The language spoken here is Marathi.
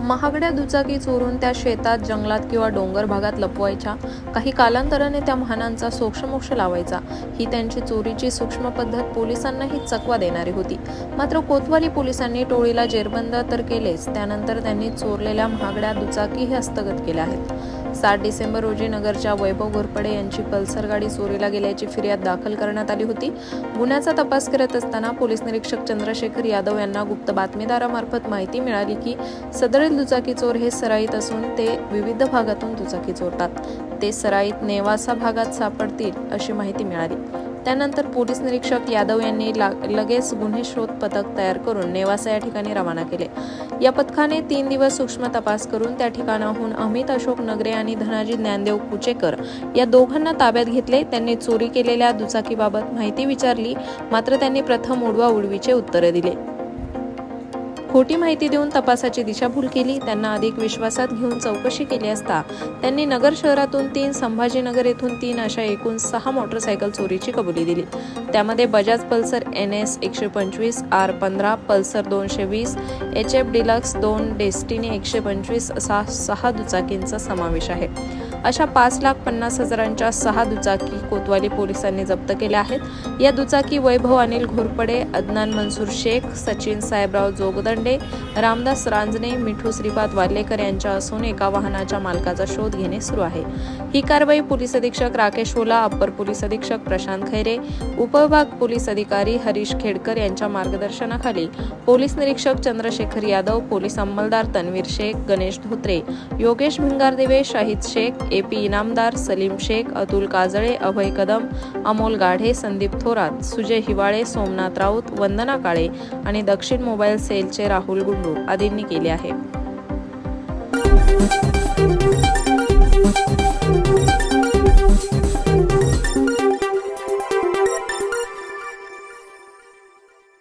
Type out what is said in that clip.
महागड्या दुचाकी चोरून त्या शेतात जंगलात किंवा डोंगर भागात लपवायच्या. काही कालांतराने त्या महानांचा सोक्षमोक्ष लावायचा. ही त्यांची चोरीची सूक्ष्म पद्धत पोलिसांनाही चकवा देणारी होती. मात्र कोतवाली पोलिसांनी टोळीला जेरबंद तर केलेच. त्यानंतर त्यांनी चोरलेल्या महागड्या दुचाकीही हस्तगत केल्या आहेत. सात डिसेंबर रोजी नगरच्या वैभव घोरपडे यांची पल्सर गाडी चोरीला गेल्याची फिर्याद दाखल करण्यात आली होती. गुन्ह्याचा तपास करत असताना पोलीस निरीक्षक चंद्रशेखर यादव यांना गुप्त बातमीदारामार्फत माहिती मिळाली की सदरील दुचाकी चोर हे सराईत असून ते विविध भागातून दुचाकी चोरतात. ते सराईत नेवासा भागात सापडतील अशी माहिती मिळाली. त्यानंतर पोलीस निरीक्षक यादव यांनी लगेच गुन्हे शोध पथक तयार करून नेवासा या ठिकाणी रवाना केले. या पथकाने तीन दिवस सूक्ष्म तपास करून त्या ठिकाणाहून अमित अशोक नगरे आणि धनाजी ज्ञानदेव कुचेकर या दोघांना ताब्यात घेतले. त्यांनी चोरी केलेल्या दुचाकीबाबत माहिती विचारली. मात्र त्यांनी प्रथम उडवा उडवीचे उत्तरे दिले. खोटी माहिती देऊन तपासाची दिशाभूल केली त्यांना अधिक विश्वासात घेऊन चौकशी केली असता त्यांनी नगर शहरातून तीन संभाजीनगर येथून तीन अशा एकूण सहा मोटरसायकल चोरीची कबुली दिली. त्यामध्ये बजाज पल्सर एन एस एकशे पंचवीस आर पंधरा पल्सर दोनशे वीस एच एफ डिलक्स दोन डेस्टिनी एकशे पंचवीस असा सहा दुचाकींचा समावेश आहे. अशा पाच लाख पन्नास हजारांच्या सहा दुचाकी कोतवाली पोलिसांनी जप्त केल्या आहेत. या दुचाकी वैभव अनिल घोरपडे अदनान मनसूर शेख सचिन साहेबराव जोगदंडे रामदास रांजणे मिठू श्रीपाद वाल्लेकर यांच्या असून एका वाहनाच्या मालकाचा शोध घेणे सुरू आहे. ही कारवाई पोलीस अधीक्षक राकेश ओला अप्पर पोलीस अधीक्षक प्रशांत खैरे उपविभाग पोलीस अधिकारी हरीश खेडकर यांच्या मार्गदर्शनाखाली पोलीस निरीक्षक चंद्रशेखर यादव पोलीस अंमलदार तन्वीर शेख गणेश धोत्रे योगेश भिंगारदेवे शाहिद शेख ए पी इनामदार सलीम शेख अतुल काजळे अभय कदम अमोल गाढे संदीप थोरात सुजय हिवाळे सोमनाथ राऊत वंदना काळे आणि दक्षिण मोबाईल सेलचे राहुल गुंडू आदींनी केले आहे.